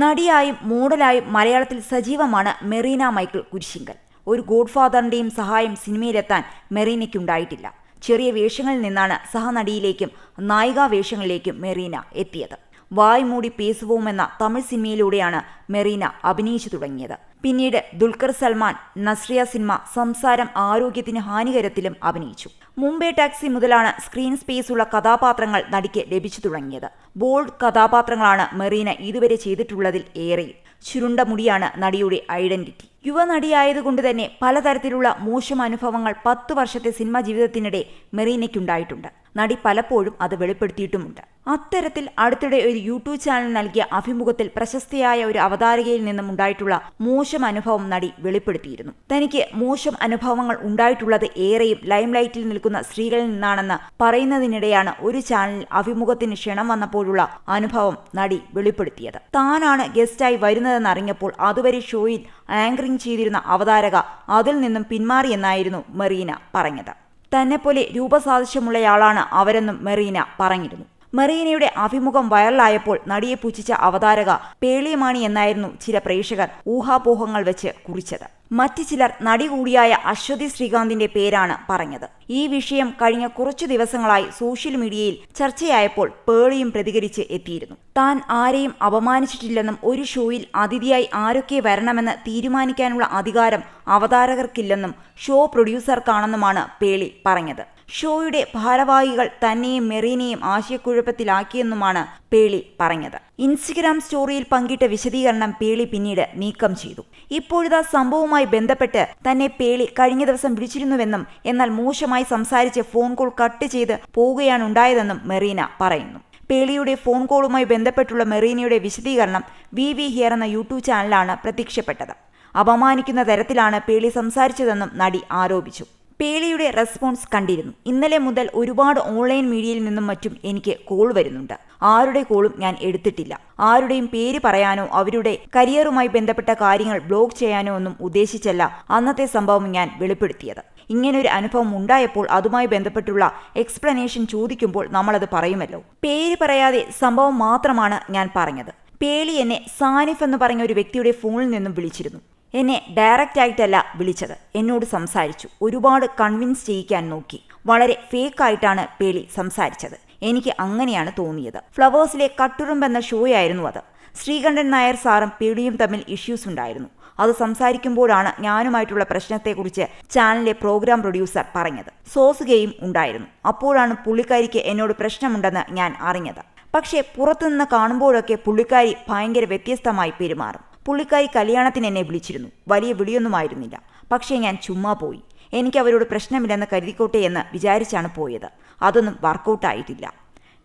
നടിയായും മോഡലായും മലയാളത്തിൽ സജീവമാണ് മെറീന മൈക്കിൾ കുരിശിങ്കൽ. ഒരു ഗോഡ്ഫാദറിന്റെയും സഹായം സിനിമയിലെത്താൻ മെറീനയ്ക്കുണ്ടായിട്ടില്ല. ചെറിയ വേഷങ്ങളിൽ നിന്നാണ് സഹനടിയിലേക്കും നായികാ വേഷങ്ങളിലേക്കും മെറീന എത്തിയത്. വായ്മൂടി മൂടി എന്ന തമിഴ് സിനിമയിലൂടെയാണ് മെറീന അഭിനയിച്ചു തുടങ്ങിയത്. പിന്നീട് ദുൽഖർ സൽമാൻ നസ്രിയ സിനിമ സംസാരം ആരോഗ്യത്തിന് ഹാനികരത്തിലും അഭിനയിച്ചു. മുംബൈ ടാക്സി മുതലാണ് സ്ക്രീൻ സ്പേസ് ഉള്ള കഥാപാത്രങ്ങൾ നടിക്ക് ലഭിച്ചു തുടങ്ങിയത്. ബോൾഡ് കഥാപാത്രങ്ങളാണ് മെറീന ഇതുവരെ ചെയ്തിട്ടുള്ളതിൽ ഏറെ. ചുരുണ്ട മുടിയാണ് നടിയുടെ ഐഡന്റിറ്റി. യുവനടിയായതുകൊണ്ട് തന്നെ പലതരത്തിലുള്ള മോശം അനുഭവങ്ങൾ പത്തു വർഷത്തെ സിനിമാ ജീവിതത്തിനിടെ മെറീനയ്ക്കുണ്ടായിട്ടുണ്ട്. നടി പലപ്പോഴും അത് വെളിപ്പെടുത്തിയിട്ടുമുണ്ട്. അത്തരത്തിൽ അടുത്തിടെ ഒരു യൂട്യൂബ് ചാനൽ നൽകിയ അഭിമുഖത്തിൽ പ്രശസ്തയായ ഒരു അവതാരകയിൽ നിന്നും ഉണ്ടായിട്ടുള്ള മോശം അനുഭവം നടി വെളിപ്പെടുത്തിയിരുന്നു. തനിക്ക് മോശം അനുഭവങ്ങൾ ഉണ്ടായിട്ടുള്ളത് ഏറെയും ലൈംലൈറ്റിൽ നിൽക്കുന്ന സ്ത്രീകളിൽ നിന്നാണെന്ന് പറയുന്നതിനിടെയാണ് ഒരു ചാനലിൽ അഭിമുഖത്തിന് ക്ഷണം വന്നപ്പോഴുള്ള അനുഭവം നടി വെളിപ്പെടുത്തിയത്. താനാണ് ഗസ്റ്റായി വരുന്നതെന്ന് അറിഞ്ഞപ്പോൾ അതുവരെ ഷോയിൽ ആങ്കറിംഗ് ചെയ്തിരുന്ന അവതാരക അതിൽ നിന്നും പിന്മാറിയെന്നായിരുന്നു മെറീന പറഞ്ഞത്. തന്നെപ്പോലെ രൂപസാദൃശ്യമുള്ളയാളാണ് അവരെന്നും മെറീന പറഞ്ഞിരുന്നു. മെറീനയുടെ അഭിമുഖം വൈറലായപ്പോൾ നടിയെ പുച്ഛിച്ച അവതാരക പേളിയമാണി എന്നായിരുന്നു ചില പ്രേക്ഷകർ ഊഹാപോഹങ്ങൾ വെച്ച് കുറിച്ചത്. മറ്റു ചിലർ നടി കൂടിയായ അശ്വതി ശ്രീകാന്തിന്റെ പേരാണ് പറഞ്ഞത്. ഈ വിഷയം കഴിഞ്ഞ കുറച്ചു ദിവസങ്ങളായി സോഷ്യൽ മീഡിയയിൽ ചർച്ചയായപ്പോൾ പേളിയും പ്രതികരിച്ച് എത്തിയിരുന്നു. താൻ ആരെയും അപമാനിച്ചിട്ടില്ലെന്നും ഒരു ഷോയിൽ അതിഥിയായി ആരൊക്കെ വരണമെന്ന് തീരുമാനിക്കാനുള്ള അധികാരം അവതാരകർക്കില്ലെന്നും ഷോ പ്രൊഡ്യൂസർക്കാണെന്നുമാണ് പേളി പറഞ്ഞത്. ഷോയുടെ ഭാരവാഹികൾ തന്നെയും മെറീനയും ആശയക്കുഴപ്പത്തിലാക്കിയെന്നുമാണ് പേളി പറഞ്ഞത്. ഇൻസ്റ്റഗ്രാം സ്റ്റോറിയിൽ പങ്കിട്ട വിശദീകരണം പേളി പിന്നീട് നീക്കം ചെയ്തു. ഇപ്പോഴിതാ സംഭവവുമായി ബന്ധപ്പെട്ട് തന്നെ പേളി കഴിഞ്ഞ ദിവസം വിളിച്ചിരുന്നുവെന്നും എന്നാൽ മോശമായി സംസാരിച്ച് ഫോൺ കോൾ കട്ട് ചെയ്ത് പോവുകയാണ് ഉണ്ടായതെന്നും മെറീന പറയുന്നു. പേളിയുടെ ഫോൺ കോളുമായി ബന്ധപ്പെട്ടുള്ള മെറീനയുടെ വിശദീകരണം വി വി ഹിയർ എന്ന യൂട്യൂബ് ചാനലാണ് പ്രത്യക്ഷപ്പെട്ടത്. അപമാനിക്കുന്ന തരത്തിലാണ് പേളി സംസാരിച്ചതെന്നും നടി ആരോപിച്ചു. പേളിയുടെ റെസ്പോൺസ് കണ്ടിരുന്നു. ഇന്നലെ മുതൽ ഒരുപാട് ഓൺലൈൻ മീഡിയയിൽ നിന്നും മറ്റും എനിക്ക് കോൾ വരുന്നുണ്ട്. ആരുടെ കോളും ഞാൻ എടുത്തിട്ടില്ല. ആരുടെയും പേര് പറയാനോ അവരുടെ കരിയറുമായി ബന്ധപ്പെട്ട കാര്യങ്ങൾ ബ്ലോക്ക് ചെയ്യാനോ ഒന്നും ഉദ്ദേശിച്ചല്ല അന്നത്തെ സംഭവം ഞാൻ വെളിപ്പെടുത്തിയത്. ഇങ്ങനൊരു അനുഭവം ഉണ്ടായപ്പോൾ അതുമായി ബന്ധപ്പെട്ടുള്ള എക്സ്പ്ലനേഷൻ ചോദിക്കുമ്പോൾ നമ്മളത് പറയുമല്ലോ. പേര് പറയാതെ സംഭവം മാത്രമാണ് ഞാൻ പറഞ്ഞത്. പേളി എന്നെ സാനിഫ് എന്ന് പറഞ്ഞ ഒരു വ്യക്തിയുടെ ഫോണിൽ നിന്നും വിളിച്ചിരുന്നു. എന്നെ ഡയറക്റ്റ് ആയിട്ടല്ല വിളിച്ചത്. എന്നോട് സംസാരിച്ചു. ഒരുപാട് കൺവിൻസ് ചെയ്യിക്കാൻ നോക്കി. വളരെ ഫേക്ക് ആയിട്ടാണ് പേളി സംസാരിച്ചത്. എനിക്ക് അങ്ങനെയാണ് തോന്നിയത്. ഫ്ലവേഴ്സിലെ കട്ടുറുമ്പ് എന്ന ഷോയായിരുന്നു അത്. ശ്രീകണ്ഠൻ നായർ സാറും പേളിയും തമ്മിൽ ഇഷ്യൂസ് ഉണ്ടായിരുന്നു. അത് സംസാരിക്കുമ്പോഴാണ് ഞാനുമായിട്ടുള്ള പ്രശ്നത്തെക്കുറിച്ച് ചാനലിലെ പ്രോഗ്രാം പ്രൊഡ്യൂസർ പറഞ്ഞത്. സോസ് ഗെയിം ഉണ്ടായിരുന്നു. അപ്പോഴാണ് പുള്ളിക്കാരിക്ക് എന്നോട് പ്രശ്നമുണ്ടെന്ന് ഞാൻ അറിഞ്ഞത്. പക്ഷേ പുറത്തുനിന്ന് കാണുമ്പോഴൊക്കെ പുള്ളിക്കാരി ഭയങ്കര വ്യത്യസ്തമായി പെരുമാറും. പുള്ളിക്കാരി കല്യാണത്തിന് എന്നെ വിളിച്ചിരുന്നു. വലിയ വിളിയൊന്നുമായിരുന്നില്ല. പക്ഷേ ഞാൻ ചുമ്മാ പോയി. എനിക്ക് അവരോട് പ്രശ്നമില്ലെന്ന് കരുതിക്കോട്ടെ എന്ന് വിചാരിച്ചാണ് പോയത്. അതൊന്നും വർക്കൗട്ട് ആയിട്ടില്ല.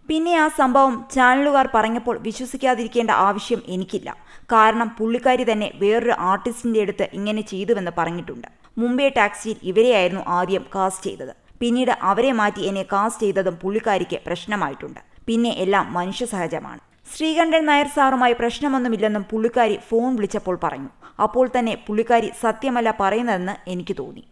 പിന്നെ ആ സംഭവം ചാനലുകാർ പറഞ്ഞപ്പോൾ വിശ്വസിക്കാതിരിക്കേണ്ട ആവശ്യം എനിക്കില്ല. കാരണം പുള്ളിക്കാരി തന്നെ വേറൊരു ആർട്ടിസ്റ്റിന്റെ അടുത്ത് ഇങ്ങനെ ചെയ്തുവെന്ന് പറഞ്ഞിട്ടുണ്ട്. മുംബൈ ടാക്സിയിൽ ഇവരെയായിരുന്നു ആദ്യം കാസ്റ്റ് ചെയ്തത്. പിന്നീട് അവരെ മാറ്റി എന്നെ കാസ്റ്റ് ചെയ്തതും പുള്ളിക്കാരിക്ക് പ്രശ്നമായിട്ടുണ്ട്. പിന്നെ എല്ലാം മനുഷ്യ സഹജമാണ് ശ്രീകണ്ഠൻ നായർ സാറുമായി പ്രശ്നമൊന്നുമില്ലെന്നും പുള്ളിക്കാരി ഫോൺ വിളിച്ചപ്പോൾ പറഞ്ഞു. അപ്പോൾ തന്നെ പുള്ളിക്കാരി സത്യമല്ല പറയുന്നതെന്ന് എനിക്ക് തോന്നി.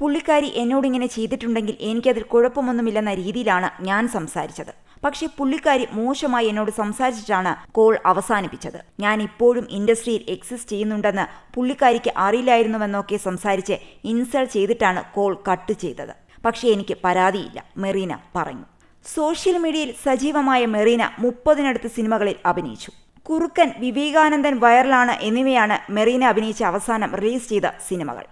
പുള്ളിക്കാരി എന്നോടിങ്ങനെ ചെയ്തിട്ടുണ്ടെങ്കിൽ എനിക്കതിൽ കുഴപ്പമൊന്നുമില്ലെന്ന രീതിയിലാണ് ഞാൻ സംസാരിച്ചത്. പക്ഷേ പുള്ളിക്കാരി മോശമായി എന്നോട് സംസാരിച്ചിട്ടാണ് കോൾ അവസാനിപ്പിച്ചത്. ഞാൻ ഇപ്പോഴും ഇൻഡസ്ട്രിയിൽ എക്സിസ്റ്റ് ചെയ്യുന്നുണ്ടെന്ന് പുള്ളിക്കാരിക്ക് അറിയില്ലായിരുന്നുവെന്നൊക്കെ സംസാരിച്ച് ഇൻസൾട്ട് ചെയ്തിട്ടാണ് കോൾ കട്ട് ചെയ്തത്. പക്ഷേ എനിക്ക് പരാതിയില്ല മെറീന പറഞ്ഞു. സോഷ്യൽ മീഡിയയിൽ സജീവമായ മെറീന മുപ്പതിനടുത്ത് സിനിമകളിൽ അഭിനയിച്ചു. കുറുക്കൻ വിവേകാനന്ദൻ വൈറലാണ് എന്നിവയാണ് മെറീന അഭിനയിച്ച അവസാനം റിലീസ് ചെയ്ത സിനിമകൾ.